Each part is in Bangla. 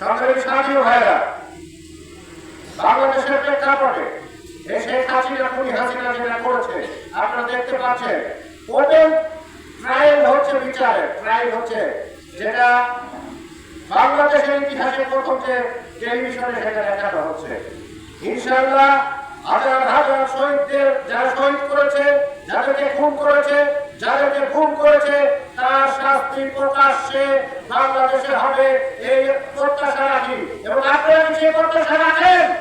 সংগ্রামী সাথী ও ভাইরা বাংলাদেশের প্রেক্ষাপটে এই শেখ হাসিনা খুনি হাসিনা যেটা করেছে। আপনারা দেখতে পাচ্ছেন, ওপেন ট্রায়াল হচ্ছে বিচারে। ট্রায়াল হচ্ছে যেটা বাংলাদেশের ইতিহাসে প্রথম যে টেলিভিশনে সেটা দেখানো হচ্ছে। ইনশাআল্লাহ হাজার হাজার শহীদদের, যারা শহীদ করেছে, যাদেরকে খুন করেছে, যাদেরকে খুন করেছে তার শাস্তি প্রকাশ্যে বাংলাদেশে হবে এই প্রত্যাশা রাখি। এবং আপনারা সেই প্রত্যাশা রাখেন?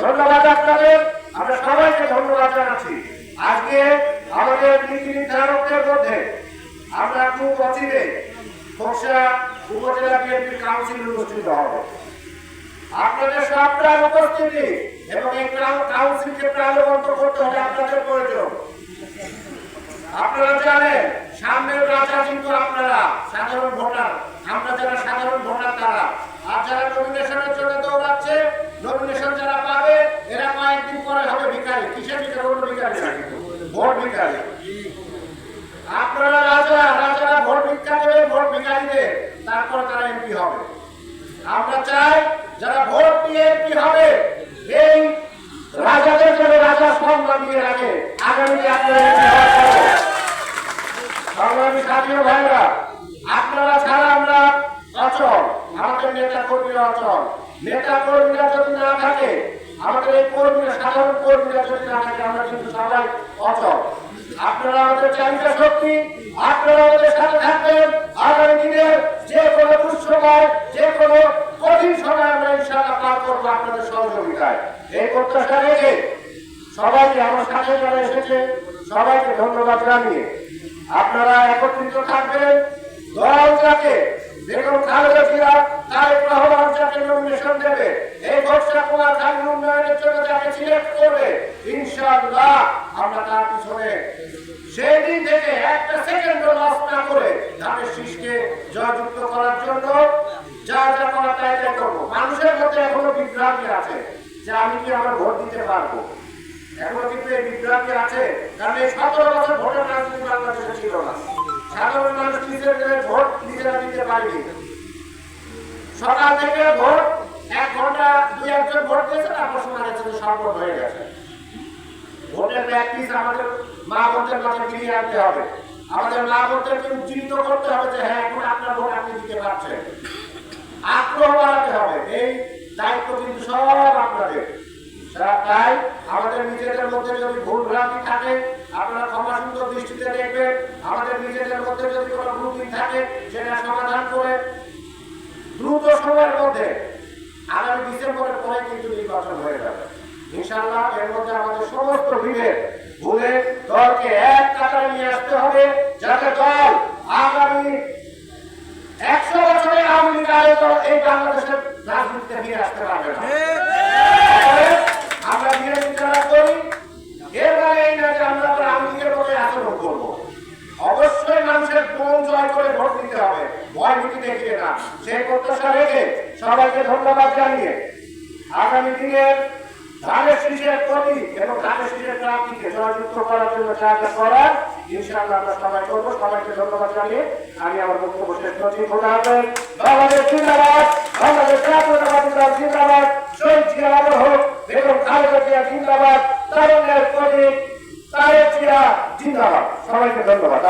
ধন্যবাদ আপনাদের। আমরা সবাইকে ধন্যবাদ জানাচ্ছি। আজকে আমাদের নীতি নির্ধারকদের মধ্যে আমরা খুব অচিরে খোকসা উপজেলা বিএনপি কাউন্সিল অনুষ্ঠিত হবে। আপনাদের সবটার উপস্থিতি এবং এই কাউ- কাউন্সিলকে প্রাণবন্ত করতে হলে আপনাদের প্রয়োজন। আপনারা জানেন, সামনের রাজা কিন্তু আপনারা, সাধারণ ভোটার। আমরা যারা সাধারণ ভোটার তারা। আর যারা নমিনেশনের জন্য দৌড়াচ্ছে নমিনেশন যারা পাবে, এরা কয়েকদিন পরে হবে ভিখারি। কিসের ভিখারি? অন্য ভিখারি না ভোট ভিখারি। আপনারা রাজা, রাজারা ভোট ভিক্ষা দেবে, ভোট ভিখারি দেবে। তারপরে তারা এমপি হবে। আমরা চাই, যারা ভোট দিয়ে এমপি হবে, এই রাজাদের জন্য রাজা সম্মান দিয়ে রাখে আগামী আপনারা MP হওয়ার পরে। সংগ্রামী সাথী ও ভাইরা আপনারা ছাড়া আমরা অচল আমাদের নেতা কর্মীরা অচল নেতা কর্মীরা যদি না থাকে আমাদের এই কর্মীরা সাধারণ কর্মীরা যদি না থাকে আমরা কিন্তু সবাই অচল আপনারা আমাদের চাহিদা শক্তি, আপনারা আমাদের সাথে থাকবেন। আগামী দিনের যে কোনো দুঃসময়, যে কোনো কঠিন সময় আমরা ইনশাআল্লাহ পার করব আপনাদের সহযোগিতায়। এই প্রত্যাশা রেখে সবাইকে, আমার সাথে যারা এসেছে, সবাইকে ধন্যবাদ জানিয়ে আপনারা একত্রিত থাকবেন। দল যাকে, বেগম খালেদা জিয়া, তারেক রহমান যাকে নমিনেশন দেবে, এই বর্ষা কুমার খালির উন্নয়নের জন্য সিলেক্ট করবে ইনশাআল্লাহ আমরা তার পিছনে থেকে একটা সেকেন্ডও লস না করে ধানের শীষকে জয়যুক্ত করার জন্য যা যা করা তাই তাই করব। মানুষের মধ্যে এখনও বিভ্রান্তি আছে যে আমি কি আমার ভোট দিতে পারব? এখনও কিন্তু এই বিভ্রান্তি আছে, কারণ এই সতেরো বছর ভোটের রাজনীতি বাংলাদেশে ছিল না। সাধারণ মানুষ নিজেদের ভোট নিজেরা দিতে পারেনি। সকাল থেকে ভোট হয়ে আগ্রহ বাড়াতে হবে। এই দায়িত্ব কিন্তু সব আপনাদের। তাই আমাদের নিজেদের মধ্যে যদি ভুল থাকে, আপনারা ক্ষমা সুন্দর দৃষ্টিতে দেখবেন। আমাদের নিজেদের মধ্যে যদি কোনো ভুল থাকে, সেটা সমাধান করে দ্রুত সময়ের মধ্যে আগামী ডিসেম্বরের পরে কিন্তু নির্বাচন হয়ে যাবে ইনশাআল্লাহ, এর মধ্যে আমাদের সমস্ত ভিড়ে ভুলে দলকে এক কাতারে নিয়ে আসতে হবে, যাতে দল আগামী একশো বছরে আওয়ামী লীগ এই বাংলাদেশের রাজনীতিতে ফিরে আসতে পারবে আমরা বিরোধী যারা করি এর মানে এই না যে আমরা আওয়ামী লীগের মতো আচরণ করব। অবশ্যই মানুষের মন জয় করে ভোট দিতে হবে, ভয় ভীতি দেখিয়ে না। সেই প্রত্যাশা রেখে সবাইকে ধন্যবাদ জানিয়ে আগামী দিনের ধানের শীষের প্রতি এবং ধানের শীষের প্রাপ্তিকে জয়যুক্ত করার জন্য যা যা করার ইনশাআল্লাহ আমরা সবাই করব। সবাইকে ধন্যবাদ জানিয়ে আমি আমার বক্তব্য শেষ করছি। খোদা হাফেজ। বাংলাদেশ জিন্দাবাদ। বাংলাদেশ জাতীয়তাবাদী দল জিন্দাবাদ। শহীদ জিয়া আমর হোক বেগম খালেদা জিয়া জিন্দাবাদ। তারুণ্যের প্রতীক তারেক জিয়া জিন্দাবাদ। সবাইকে ধন্যবাদ।